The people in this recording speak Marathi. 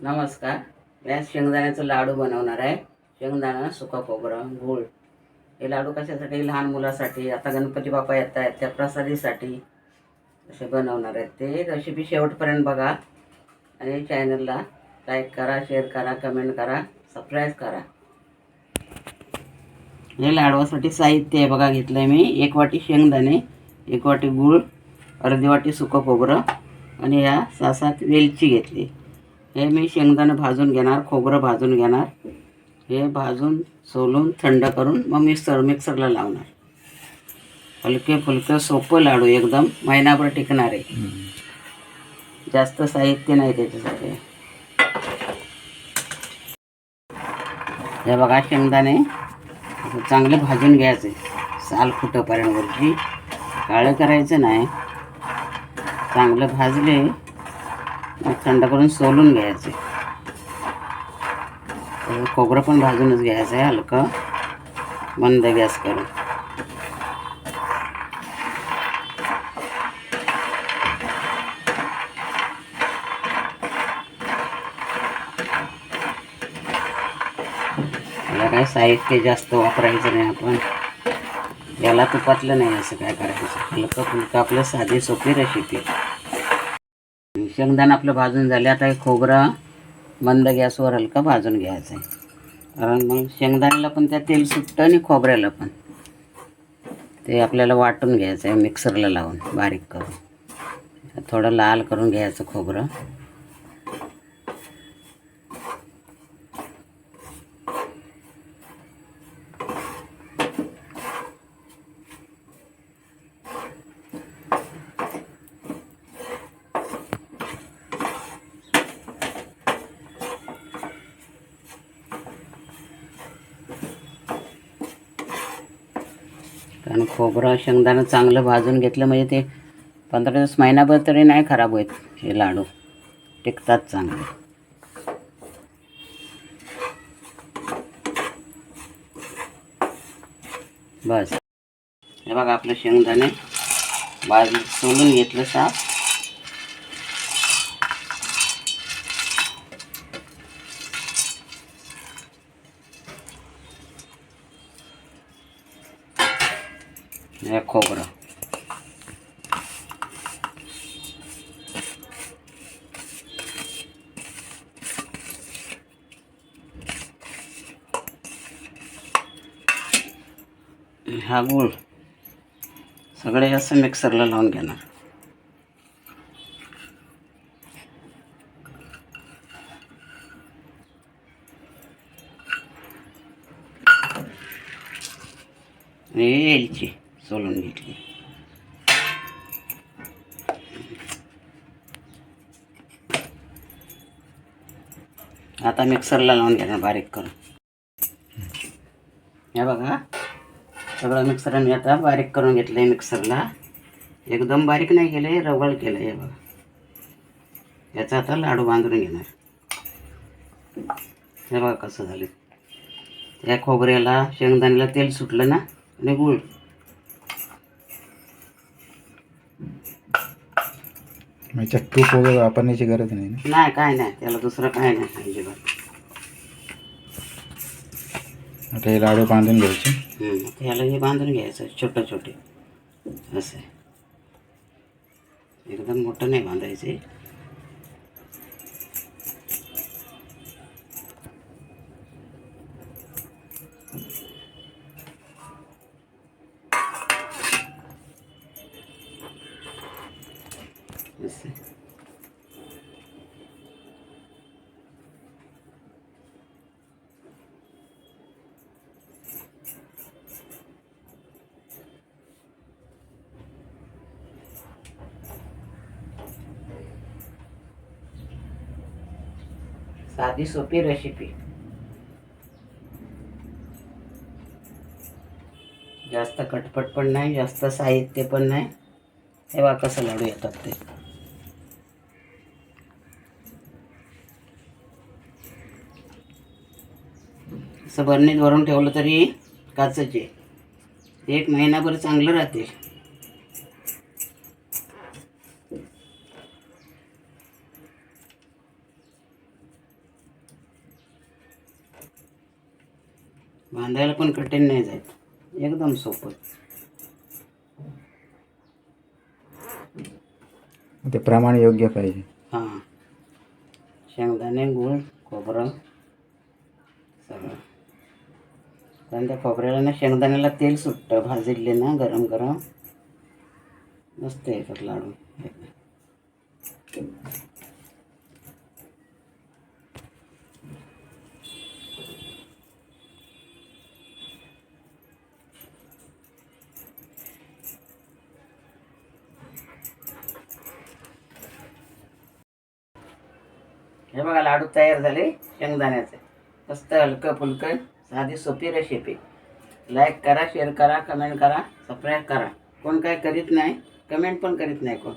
नमस्कार. या शेंगदाण्याचं लाडू बनवणार आहे. शेंगदाणा सुका खोबरं गूळ. हे लाडू कशासाठी? लहान मुलासाठी. आता गणपती बाप्पा येत आहेत. त्या प्रसादीसाठी असे बनवणार आहेत. ते रेसिपी शेवटपर्यंत बघा. आणि चॅनलला लाईक करा शेअर करा कमेंट करा सबस्क्राईब करा. हे लाडवासाठी साहित्य आहे बघा घेतलं आहे मी. एक वाटी शेंगदाणे एक वाटी गूळ अर्धी वाटी सुकं खोबरं आणि ह्या सहा सात वेलची घेतली. हे मी शेंगदाणं भाजून घेणार खोबरं भाजून घेणार. हे भाजून सोलून थंड करून मग मिक्सर मिक्सरला लावणार. हलके फुलकं सोपं लाडू एकदम महिनाभर टिकणार आहे. जास्त साहित्य नाही त्याच्यासाठी. हे बघा शेंगदाणे. चांगलं भाजून घ्यायचं. साल फुटपर्यंतवरती काळं करायचं नाही. चांगलं भाजले मग थंड करून सोलून घ्यायचे. खोबरं पण भाजूनच घ्यायचं आहे हलकं. मंद गॅस करून याला काय साहित्य जास्त वापरायचं नाही आपण. याला तुपातलं नाही असं काय करायचं. हलकं फुलकं आपलं साधी सोपी रेसिपी शेंगदाणा आपलं भाजून झाले आता हे खोबरं मंद गॅसवर हलकं भाजून घ्यायचं आहे कारण मग शेंगदाण्याला पण त्या तेल सुटतं आणि खोबऱ्याला पण. ते आपल्याला वाटून घ्यायचं आहे मिक्सरला लावून बारीक करून. थोडं लाल करून घ्यायचं खोबरं. कारण खोबरं शेंगदाणं चांगलं भाजून घेतलं म्हणजे ते पंधरा दिवस महिनाभर तरी नाही खराब होत हे लाडू. टिकतात चांगले. बस. हे बघा आपलं शेंगदाणे भाज सोलून घेतलं साफ. हे खोबरं हा गूळ सगळे असं मिक्सरला लावून घेणार आणि एलची सोलून घेतली. आता मिक्सरला लावून घेणार बारीक करून. हे बघा सगळं मिक्सरने आता बारीक करून घेतलं आहे मिक्सरला एकदम बारीक नाही केलं आहे रवळ केलं आहे बघा. याचा आता लाडू बांधून घेणार. हे बघा कसं झालं. त्या खोबऱ्याला शेंगदाण्याला तेल सुटलं ना आणि गूळ. याच्यात तूप वगैरे वापरण्याची गरज नाही ना? नाही काय नाही. त्याला दुसरं काय नाही अजिबात. आता हे लाडू बांधून घ्यायचे. हम्म, आता ह्याला हे बांधून घ्यायचं छोटं छोटे असं. एकदम मोठं नाही बांधायचे. असं साधी सोपी रेसिपी जास्त कटपट पण नाही जास्त साहित्य पण नाही. तेव्हा कसं लाडू येतात ते. असं बरणीत भरून ठेवलं तरी काचेचे. एक महिनाभर चांगलं राहतील बांधायला पण कठीण नाही जात. एकदम सोपं. ते प्रमाण योग्य पाहिजे. हां. शेंगदाणे गूळ खोबरं सगळं कारण त्या खोबऱ्याला ना शेंगदाण्याला तेल सुटतं भाजले ना गरम गरम. मस्त येतात लाडू. हे बघा लाडू तयार झाले शेंगदाण्याचे. मस्त हलकं फुलकं. साधी सोपी रेसिपी लाईक करा शेअर करा कमेंट करा सबस्क्राईब करा. कोण काय करीत नाही कमेंट पण करीत नाही कोण.